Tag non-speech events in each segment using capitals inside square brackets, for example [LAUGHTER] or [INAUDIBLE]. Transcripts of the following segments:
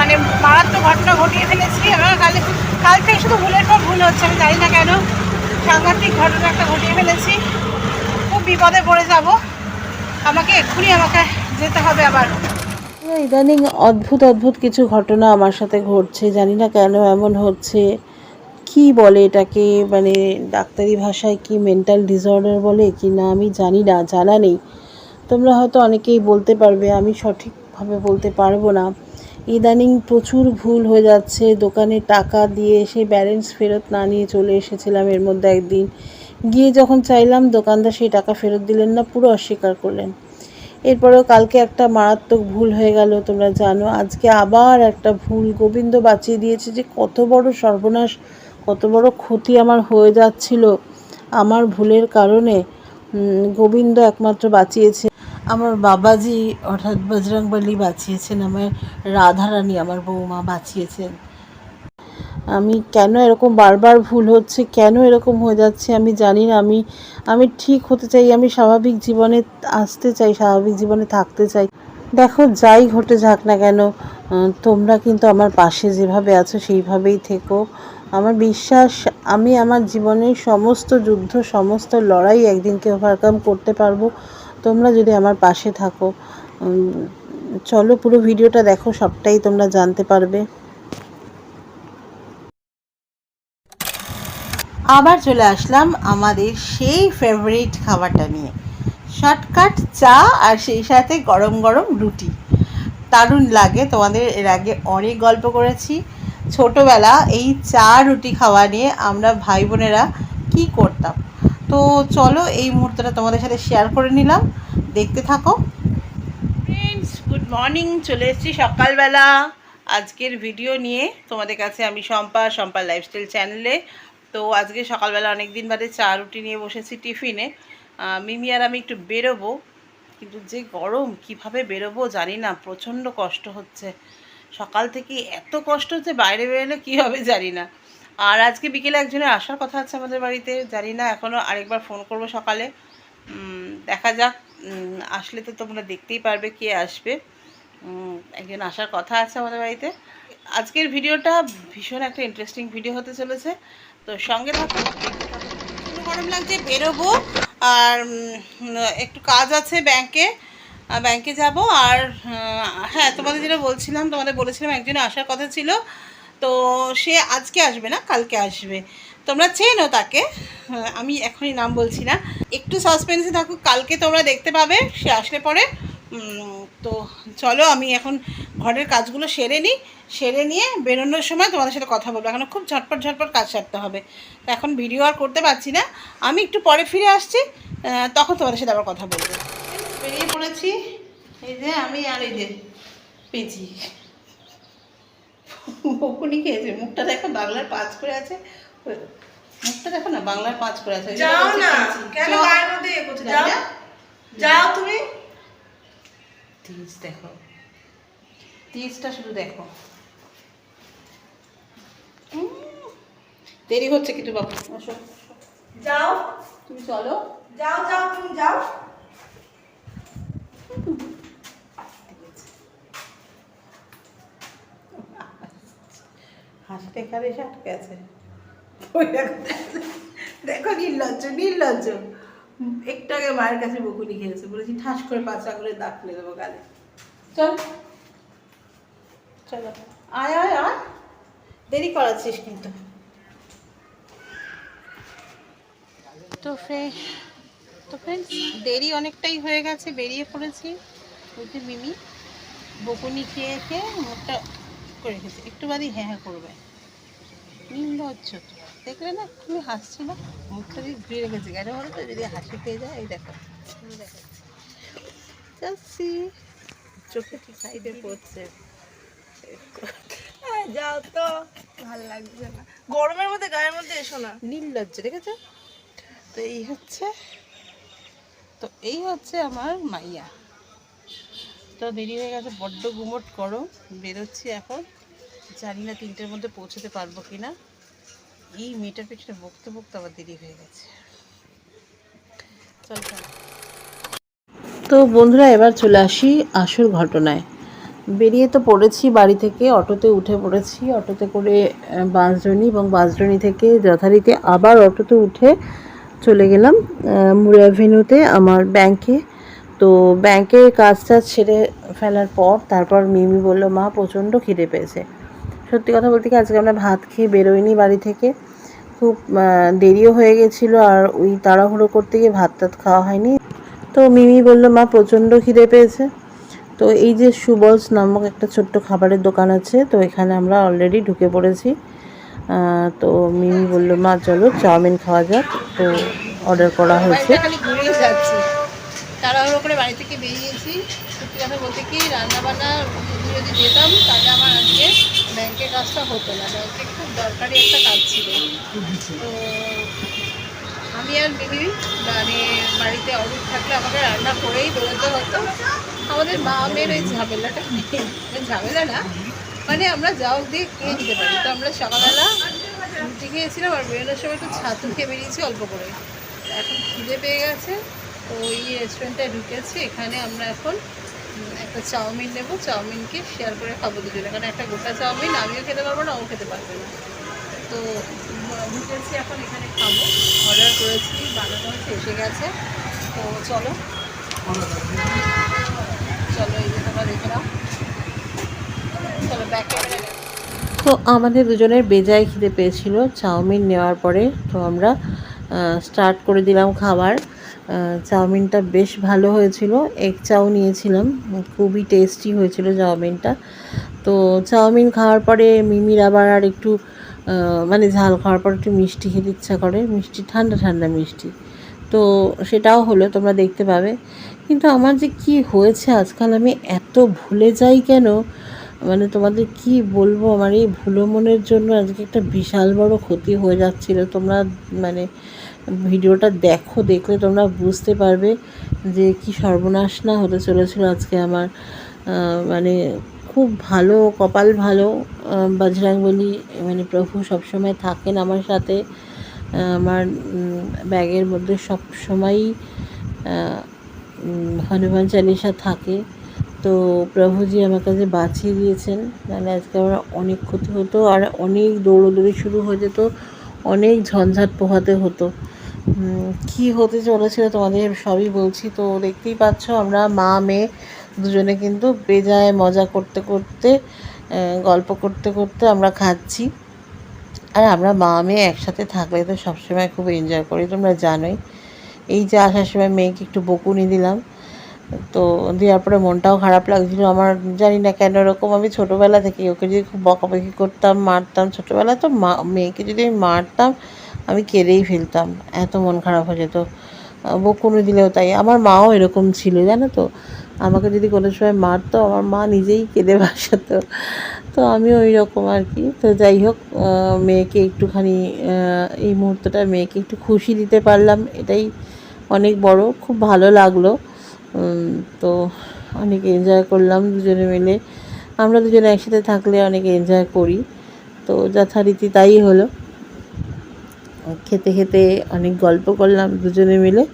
মানে মারাত্মক ঘটনা ঘটিয়ে ফেলেছি। এবার কাল কাল থেকে শুধু ভুলের পর ভুল হচ্ছে, আমি জানি না কেন। সাংঘাতিক ঘটনা একটা ঘটিয়ে ফেলেছি। খুব বিপদে পড়ে যাব। আমাকে এক্ষুনি আমাকে যেতে হবে আবার। ইদানিং অদ্ভুত অদ্ভুত কিছু ঘটনা আমার সাথে ঘটছে। জানি না কেন এমন হচ্ছে। কি বলে এটাকে? মানে ডাক্তারি ভাষায় কি মেন্টাল ডিসঅর্ডার বলে কি না, আমি জানি না, জানা নেই। তোমরা হয়তো অনেকেই বলতে পারবে, আমি সঠিকভাবে বলতে পারব না। ইদানিং প্রচুর ভুল হয়ে যাচ্ছে। দোকানে টাকা দিয়ে সেই ব্যালেন্স ফেরত না নিয়ে চলে এসেছিলাম এর মধ্যে একদিন। গিয়ে যখন চাইলাম, দোকানদার সেই টাকা ফেরত দিলেন না, পুরো অস্বীকার করলেন। এরপরেও কালকে একটা মারাত্মক ভুল হয়ে গেল, তোমরা জানো। আজকে আবার একটা ভুল গোবিন্দ বাঁচিয়ে দিয়েছে যে, কত বড় সর্বনাশ, কত বড় ক্ষতি আমার হয়ে যাচ্ছিল। আমার ভুলের কারণে গোবিন্দ একমাত্র বাঁচিয়েছে। আমার বাবাজি অর্থাৎ বজরংবলী বাঁচিয়েছেন, আমার রাধারানী, আমার বৌমা বাঁচিয়েছেন। আমি কেন এরকম বারবার ভুল হচ্ছে, কেন এরকম হয়ে যাচ্ছে আমি জানি না। আমি আমি ঠিক হতে চাই, আমি স্বাভাবিক জীবনে আসতে চাই, স্বাভাবিক জীবনে থাকতে চাই। দেখো, যাই ঘটে যাক না কেন তোমরা কিন্তু আমার পাশে যেভাবে আছো সেইভাবেই থেকো। আমার বিশ্বাস, আমি আমার জীবনের সমস্ত যুদ্ধ, সমস্ত লড়াই একদিনকে ওভারকাম করতে পারব। তোমরা যদি আমার পাশে থাকো চলো পুরো ভিডিওটা দেখো, সবটাই তোমরা জানতে পারবে। আবার চলে আসলাম আমাদের সেই ফেভারিট খাবারটা নিয়ে। শর্টকাট চা আর সেই সাথে গরম গরম রুটি। দারুণ লাগে, তোমাদের এর আগে অনেক গল্প করেছি। ছোটোবেলা এই চা রুটি খাওয়া নিয়ে আমরা ভাই বোনেরা কী করতাম? তো চলো এই মুহূর্তটা তোমাদের সাথে শেয়ার করে নিলাম। দেখতে থাকো। ফ্রেন্ডস গুড মর্নিং চলে এসেছি সকালবেলা। আজকের ভিডিও নিয়ে তোমাদের কাছে আমি শম্পা শম্পা লাইফস্টাইল চ্যানেলে তো আজকে সকালবেলা অনেক দিন বাদে চা, রুটি নিয়ে বসেছি টিফিনে। মিমি আর আমি একটু বেরোবো। কিন্তু যে গরম, কীভাবে বেরোবো জানি না, প্রচণ্ড কষ্ট হচ্ছে। সকাল থেকে এত কষ্ট হচ্ছে, বাইরে বেরোলে কী হবে জানি না। আর আজকে বিকেলে একজনের আসার কথা আছে আমাদের বাড়িতে, জানি না এখনও আরেকবার ফোন করব সকালে। দেখা যাক আসলে তো তোমরা দেখতেই পারবে কে আসবে। একজন আসার কথা আছে আমাদের বাড়িতে। আজকের ভিডিওটা ভীষণ একটা ইন্টারেস্টিং ভিডিও হতে চলেছে। তো সঙ্গে থাকো। গরম লাগছে, বেরোবো। আর একটু কাজ আছে ব্যাংকে। ব্যাংকে যাব। আর হ্যাঁ তোমাদের যেটা বলছিলাম, তোমাদের বলেছিলাম একজন আসার কথা ছিল। তো সে আজকে আসবে না, কালকে আসবে। তোমরা চেনো তাকে। আমি এখনই নাম বলছি না। একটু সাসপেন্সে থাকুক কালকে তোমরা দেখতে পাবে, সে আসলে পরে। তো চলো, আমি এখন ঘরের কাজগুলো সেরে নিই। সেরে নিয়ে বেরোনোর সময় তোমাদের সাথে কথা বলব। এখন খুব ঝটপট ঝটপট কাজ সারতে হবে। তো এখন ভিডিও আর করতে পারছি না। আমি একটু পরে ফিরে আসছি তখন তোমাদের সাথে আবার কথা বলব। বেরিয়ে পড়েছি। এই যে আমি আর এই যে পেঁচি। বকুনি খেয়েছে। মুখটা দেখো বাংলার পাঁচ করে আছে। মুখটা দেখো না বাংলার পাঁচ করে আছে। যাও না। কেন। গায়ের মধ্যে এ করছ যাও। যাও। তুমি। তিজ দেখো। তিজটা শুধু দেখো। দেরি হচ্ছে কিন্তু বাবু। যাও। তুমি চলো। যাও যাও তুমি যাও। হাসতে এখানে এসে আটকে আছে। দেখো, নির্লজ্জ নির্লজ্জ। একটু আগে মায়ের কাছে বকুনি খেয়েছে বলেছি ঠাস করে পাঁচ করে দাগ ফেলে দেবো গালে। চল। চলো। আয় আয় আয়। দেরি করাচ্ছিস কিন্তু। তো ফ্রেন্ড তো ফ্রেন্ডস দেরি অনেকটাই হয়ে গেছে বেরিয়ে পড়েছি। ওই যে মিমি বকুনি খেয়ে খেয়ে মুখটা করে রেখেছে। একটু বাদই হ্যাঁ হ্যাঁ করবে। নির্লজ্জ। দেখলে না খুবই হাসছিল মুখটা দিয়ে ঘুরে রেখেছে। কেন বলো তো? যদি হাসি পেয়ে যায়, এই দেখো। যাচ্ছি চোখে ঠিক সাইডে পড়ছে। যাও তো। ভালো লাগছে না। গরমের মধ্যে, গায়ের মধ্যে এসো না। নির্লজ্জ দেখেছ? তো এই হচ্ছে তো এই হচ্ছে আমার মাইয়া। তো দেরি হয়ে গেছে, বড্ড গুমট করো বেরোচ্ছি এখন। জানি না তিনটের মধ্যে পৌঁছতে পারব কি না এই মেয়েটার পিছনে বকতে বকতে আবার দেরি হয়ে গেছে। চল তো বন্ধুরা, এবার চলে আসি আসল ঘটনায়। বেরিয়ে তো পড়েছি বাড়ি থেকে, অটোতে উঠে পড়েছি। অটোতে করে বাঁশদ্রোণী এবং বাঁশদ্রোণী থেকে যথারীতি আবার অটোতে উঠে চলে গেলাম মুড়ে অ্যাভিনিউতে আমার ব্যাংকে তো ব্যাংকে কাজ টাজ সেরে ফেলার পর তারপর মিমি বলল, মা, প্রচণ্ড খিদে পেয়েছে। সত্যি কথা বলতে কি, আজকে আমরা ভাত খেয়ে বেরোইনি বাড়ি থেকে। খুব দেরিও হয়ে গেছিল আর ওই তাড়াহুড়ো করতে গিয়ে ভাত টাত খাওয়া হয়নি। তো মিমি বলল, মা, প্রচণ্ড খিদে পেয়েছে। তো এই যে সুবলস নামক একটা ছোট্ট খাবারের দোকান আছে, তো এখানে আমরা অলরেডি ঢুকে পড়েছি। তো মিমি বলল, মা, চলো, চাউমিন খাওয়া যাক। তো অর্ডার করা হয়েছে। তাড়াহুড়ো করে বাড়ি থেকে বেরিয়েছি। সত্যি কথা বলতে কি, রান্নাবান্না যদি যেতাম, তাহলে আমার আজকে ব্যাংকের কাজটা হতো না। ব্যাংকে খুব দরকারি একটা কাজ ছিল। তো আমি আর মিমি মানে বাড়িতে অরূপ থাকলে আমাকে রান্না করেই বেরোতে হতো। আমাদের মা মেয়ের ওই ঝামেলাটা নেই। মানে ঝামেলা না মানে আমরা যাও দিয়ে খেয়ে নিতে পারি। তো আমরা সকালবেলা রুটি খেয়েছিলাম আর বেরোনোর সময় একটু ছাতু খেয়ে বেরিয়েছি অল্প করে। এখন খিদে পেয়ে গেছে। তো এই রেস্টুরেন্টে ঢুকেছি, এখানে আমরা এখন একটা চাউমিন নেব। চাউমিনকে শেয়ার করে খাব দুজনে। কারণ একটা গোটা চাউমিন আমিও খেতে পারব না, ও খেতে পারবে না। তো ঢুকেছি এখন, এখানে খাব। অর্ডার করেছি, বানানো হয়েছে এসে গেছে। তো চলো। চলো, এই যে তোমরা দেখে নাও। চলো ব্যাক তো আমাদের দুজনের বেজায় খিদে পেয়েছিল। চাউমিন নেওয়ার পরে তো আমরা স্টার্ট করে দিলাম খাবার। চাউমিনটা বেশ ভালো হয়েছিল। এগ চাউ নিয়েছিলাম। খুবই টেস্টি হয়েছিল চাউমিনটা। তো চাউমিন খাওয়ার পরে মিমির আবার আর একটু মানে ঝাল খাওয়ার পর একটু মিষ্টি খেতে ইচ্ছা করে। মিষ্টি, ঠান্ডা ঠান্ডা মিষ্টি। তো সেটাও হলো, তোমরা দেখতে পাবে। কিন্তু আমার যে কি হয়েছে আজকাল, আমি এত ভুলে যাই কেন? মানে তোমাদের কি বলব? আমার এই ভুলো মনের জন্য আজকে একটা বিশাল বড় ক্ষতি হয়ে যাচ্ছিল। তোমরা মানে ভিডিওটা দেখো, দেখলে তোমরা বুঝতে পারবে যে কি সর্বনাশ না হতে চলেছিল আজকে আমার। মানে খুব ভালো, কপাল ভালো। বজরংবলী মানে প্রভু সবসময় থাকেন আমার সাথে। আমার ব্যাগের মধ্যে সবসময়ই হনুমান চালিসা থাকে। তো প্রভুজি আমার কাছে বাঁচিয়ে দিয়েছেন। নাহলে আজকে আমার অনেক ক্ষতি হতো আর অনেক দৌড়োদৌড়ি শুরু হয়ে যেত, অনেক ঝঞ্ঝাট পোহাতে হতো। কি হতে চলেছিল তোমাদের সবই বলছি। তো দেখতেই পাচ্ছ আমরা মা, মেয়ে দুজনে কিন্তু বেজায় মজা করতে করতে গল্প করতে করতে আমরা খাচ্ছি। আর আমরা মা, মেয়ে একসাথে থাকলে তো সবসময় খুব এনজয় করি, তোমরা জানোই। এই যে আসার সময় মেয়েকে একটু বকুনি দিলাম, তো দেওয়ার পরে মনটাও খারাপ লাগছিল। আমার জানি না কেন এরকম আমি ছোটোবেলা থেকে ওকে যদি খুব বকাবকি করতাম, মারতাম, ছোটোবেলায় তো মা, মেয়েকে যদি আমি মারতাম আমি কেঁদেই ফেলতাম, এত মন খারাপ হয়ে যেত। বকুনি দিলেও তাই, আমার মাও এরকম ছিল, জানো তো? আমাকে যদি কোনো সময় মারতো, আমার মা নিজেই কেঁদে ভাসাতো তো আমি ওই রকম আর কি। তো যাই হোক মেয়েকে একটুখানি এই মুহূর্তটা মেয়েকে একটু খুশি দিতে পারলাম, এটাই অনেক বড়, খুব ভালো লাগল। তো অনেক এনজয় করলাম দুজনে মিলে। আমরা দুজনে একসাথে থাকলে অনেক এনজয় করি। তো যথারীতি তাই হলো। খেতে খেতে অনেক গল্প করলাম দুজনে মিলে।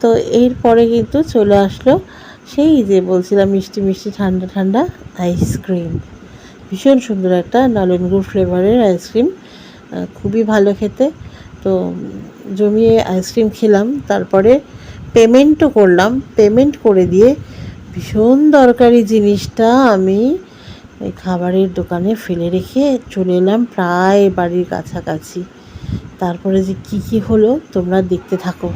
তো এরপরে কিন্তু চলে আসলো সেই যে বলছিলাম মিষ্টি মিষ্টি ঠান্ডা ঠান্ডা আইসক্রিম ভীষণ সুন্দর একটা নলেন গুড় ফ্লেভারের আইসক্রিম খুবই ভালো খেতে। তো জমিয়ে আইসক্রিম খেলাম, তারপরে পেমেন্টও করলাম। পেমেন্ট করে দিয়ে ভীষণ দরকারি জিনিসটা আমি খাবারের দোকানে ফেলে রেখে চলে এলাম প্রায় বাড়ির কাছাকাছি। তারপরে যে কি কি হলো তোমরা দেখতে থাকো।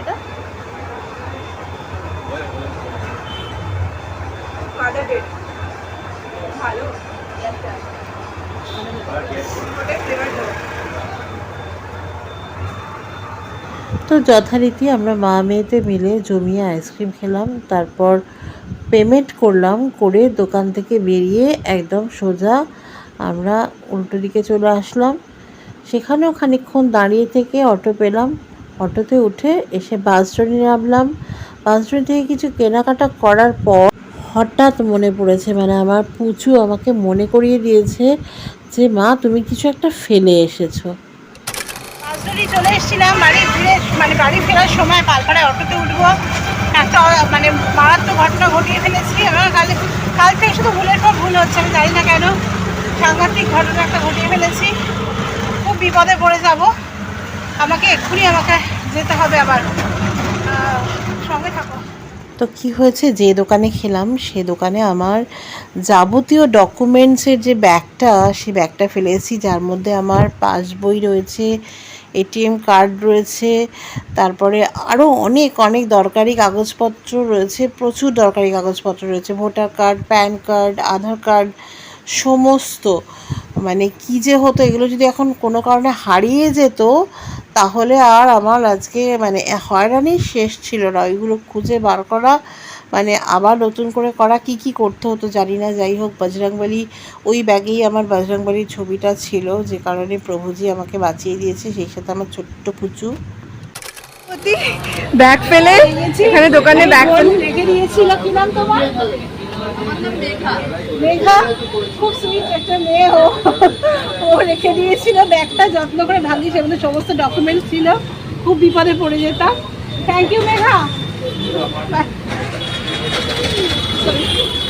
এটা? তো যথারীতি আমরা মা মেয়েতে মিলে জমিয়ে আইসক্রিম খেলাম, তারপর পেমেন্ট করলাম করে দোকান থেকে বেরিয়ে একদম সোজা আমরা উল্টো দিকে চলে আসলাম। সেখানেও খানিকক্ষণ দাঁড়িয়ে থেকে অটো পেলাম। অটোতে উঠে এসে বাস স্ট্যান্ডে নামলাম। বাস স্ট্যান্ড থেকে কিছু কেনাকাটা করার পর হঠাৎ মনে পড়েছে মানে আমার পুচু আমাকে মনে করিয়ে দিয়েছে যে, মা, তুমি কিছু একটা ফেলে এসেছ। পাঁচজনই চলে এসেছিলাম, বাড়ি ফিরে মানে বাড়ি ফেরার সময় পালপাড়ায় অটোতে উঠবো। একটা মানে মারাত্মক ঘটনা ঘটিয়ে ফেলেছি। আমার কাল কাল থেকে শুধু ভুলের পর ভুল হচ্ছে, আমি জানি না কেন। সাংঘাতিক ঘটনা একটা ঘটিয়ে ফেলেছি। খুব বিপদে পড়ে যাব। আমাকে এক্ষুনি আমাকে যেতে হবে আবার। সঙ্গে থাকো। তো কি হয়েছে? যে দোকানে খেলাম, সে দোকানে আমার যাবতীয় ডকুমেন্টসের যে ব্যাগটা সেই ব্যাগটা ফেলেছি। যার মধ্যে আমার পাসবই রয়েছে এটিএম কার্ড রয়েছে, তারপরে আরও অনেক অনেক দরকারি কাগজপত্র রয়েছে, প্রচুর দরকারি কাগজপত্র রয়েছে, voter card, PAN card, Aadhaar card, সমস্ত। মানে কি যে হতো, এগুলো যদি এখন কোনো কারণে হারিয়ে যেত, তাহলে আর আমার আজকে মানে হয়রানির শেষ ছিল না। ওইগুলো খুঁজে বার করা মানে আবার নতুন করে করা কি কি করতে হতো জানি না যাই হোক বজরংবলী ওই ব্যাগেই আমার বজরংবলীর ছবিটা ছিল যে কারণে প্রভুজি আমাকে বাঁচিয়ে দিয়েছে সেই সাথে আমার ছোট্ট পুচু। ব্যাগ ফেলে এখানে দোকানে ব্যাগ রেখে দিয়েছিল কি নাম তোমার? মেঘা। খুব সুইট একটা মেয়ে ও। ও রেখে দিয়েছিল ব্যাগটা যত্ন করে সেগুলো সমস্ত ডকুমেন্টস ছিল। খুব বিপদে পড়ে যেতাম। Thank you Megha. 嗯 [LAUGHS]